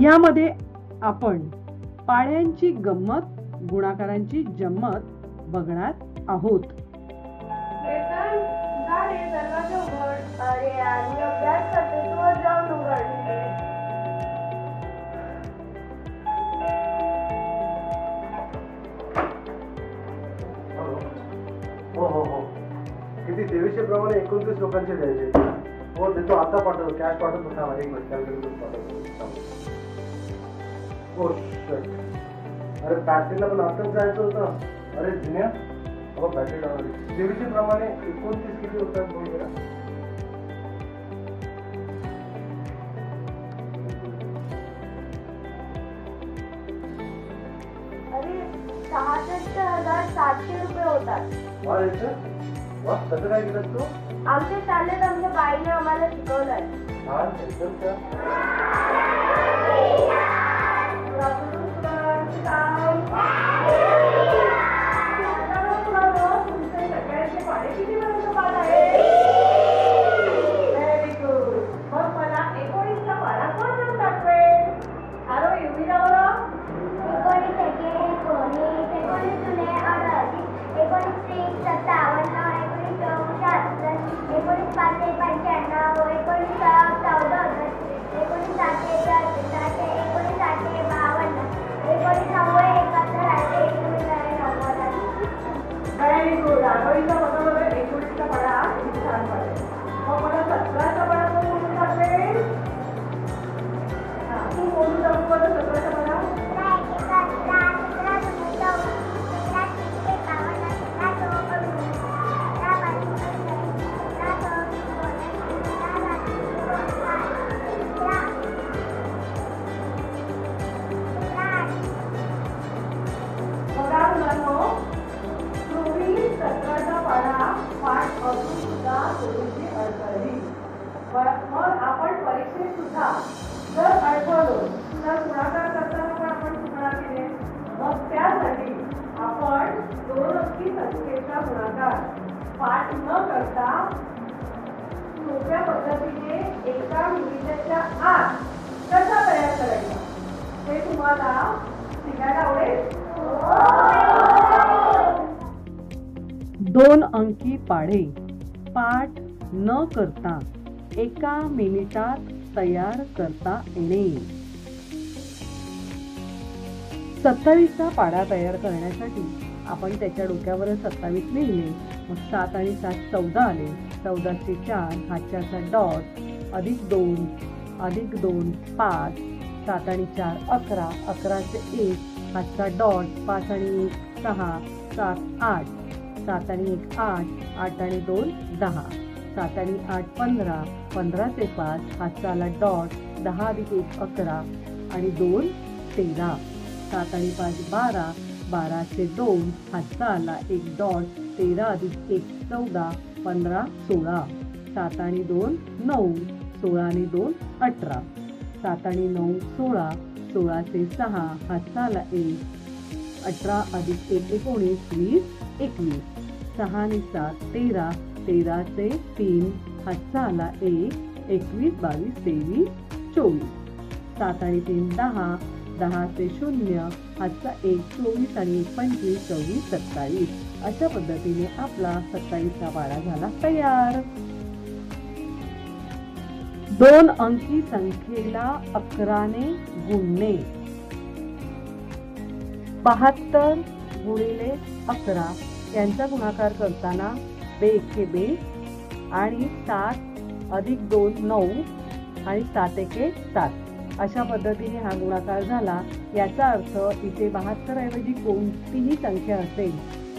यामध्ये आपण पाड्यांची गंमत गुणाकारांची जम्मत बघणार आहोत. हो हो हो. किती तेवीसशे प्रमाणे एकोणतीस लोकांचे द्यायचे. हो देतो आता पाठवतो कॅश पाठवतो. थांबा एक मिनिट कॅल्क्युलेटर पाठवतो. हो. अरे बॅटरीला पण आताच जायचं होतं. अरे जुन्या? हो बॅटरी लावली तेवीसशे प्रमाणे एकोणतीस किती होतात जरा. अरे सहासष्ट हजार सातशे रुपये होतात. वा याचं वा कसं काय केलं तू? आमच्या शाळेत आमच्या बाईने आम्हाला शिकवलंय. हा एकदम छान. गुणाकार पाठ न करता सोप्या पद्धतीने एका मिनिटाच्या आत कसा तयार करायचा? हे तुम्हाला शिकायला आवडेल? दोन अंकी पाढे पाठ न करता एका मिनिटात तयार करता येणे. सत्तावीसचा पाडा तयार करण्यासाठी आपण त्याच्या डोक्यावर सत्तावीस लिहिले. मग सात आणि सात चौदा आले. चौदाचे चार हातच्याचा डॉट अधिक दोन अधिक दोन पाच. सात आणि चार अकरा. अकराचे एक हातचा डॉट पाच आणि एक सहा. सात आठ. सात आणि एक आठ. आठ आणि दोन दहा. सात आणि आठ पंधरा. पंधराचे पाच हातचा आला डॉट दहा अधिक एक अकरा. आणि दोन तेरा. सात आणि पाच बारा. बाराशे दोन हातचा आला एक डॉट तेरा अधिक एक चौदा पंधरा सोळा. सात आणि दोन नऊ. सोळा आणि दोन अठरा. सात आणि नऊ सोळा. सोळाशे सहा हातचा आला एक. अठरा अधिक एक एकोणीस वीस एकवीस. सहा आणि सात तेरा. तेराचे तीन हातचा आला एक. एकवीस बावीस तेवीस चोवीस. सात आणि तीन दहा. दहा ते शून्य आजचा एक चोवीस आणि एक पंचवीस चोवीस सत्तावीस. अशा पद्धतीने आपला सत्तावीसचा पाडा झाला तयार. दोन अंकी संख्येला अकराने गुणणे. बहात्तर गुणिले अकरा. यांचा गुणाकार करताना बे एके बे आणि सात अधिक दोन नऊ आणि सात एके सात. अशा पद्धतीने हा गुणाकार झाला याचा अर्थ इथे बहात्तर ऐवजी कोणतीही संख्या असेल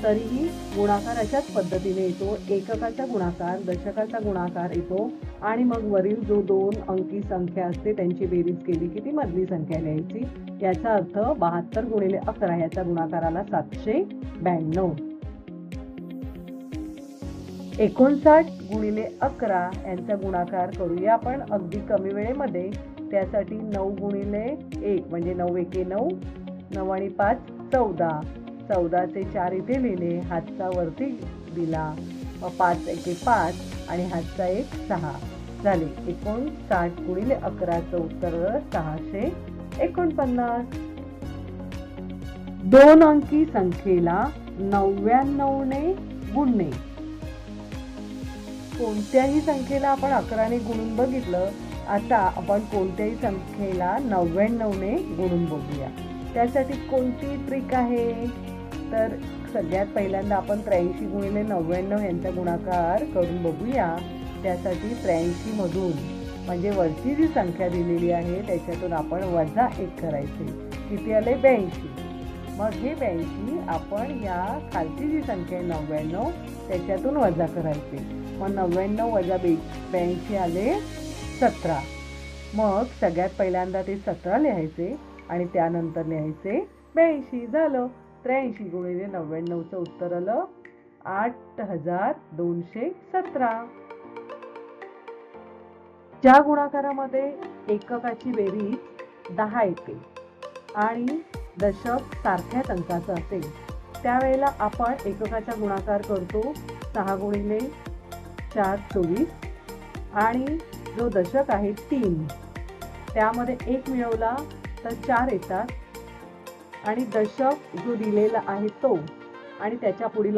तरीही गुणाकार अशाच पद्धतीने येतो. एककाचा गुणाकार दशकाचा गुणाकार येतो आणि मग वरील जो दोन अंकी संख्या असते त्यांची बेरीज केली की ती मधली संख्या लिहायची. याचा अर्थ बहात्तर गुणिले अकरा याचा गुणाकार आला सातशे ब्याण्णव. एकोणसाठ गुणिले अकरा यांचा गुणाकार करूया आपण अगदी कमी वेळेमध्ये. त्यासाठी नऊ गुणिले एक म्हणजे नऊ एके नऊ नऊ आणि पाच चौदा. चौदाचे चार इथे लिहिले हातचा वरती दिला. मग पाच एके पाच आणि हातचा एक सहा. झाले एकोणसाठ गुणिले अकराचं उत्तर सहाशे एकोणपन्नास. दोन अंकी संख्येला नव्याण्णवने गुणणे. कोणत्याही संख्येला आपण अकराने गुणून बघितलं आता आपण कोणत्याही संख्येला नव्याण्णवने गुणून बघूया. त्यासाठी कोणती ट्रिक आहे? तर सगळ्यात पहिल्यांदा आपण त्र्याऐंशी गुणिले नव्याण्णव यांचा गुणाकार करून बघूया. त्यासाठी त्र्याऐंशीमधून म्हणजे वरची जी संख्या दिलेली आहे त्याच्यातून आपण वजा एक करायचे. किती आले? ब्याऐंशी. मग हे ब्याऐंशी आपण या खालची जी संख्या आहे नव्याण्णव त्याच्यातून वजा करायचे. मग नव्याण्णव वजा बे ब्याऐंशी आले सतरा. मग सगळ्यात पहिल्यांदा ते सतरा लिहायचे आणि त्यानंतर लिहायचे ब्याऐंशी. झालं. त्र्याऐंशी गुणिले नव्याण्णवचं उत्तर आलं आठ हजार दोनशे सतरा. ज्या गुणाकारामध्ये एककाची बेरीज दहा येते आणि दशक सारख्याच अंकाचं असेल त्यावेळेला आपण एककाचा गुणाकार करतो सहा गुणिले चार चोवीस आणि जो दशक आहे तीन. त्यामध्ये एक मिळवला तर चार येतात. आणि दशक जो दिलेला आहे तो. आणि त्याच्या पुढील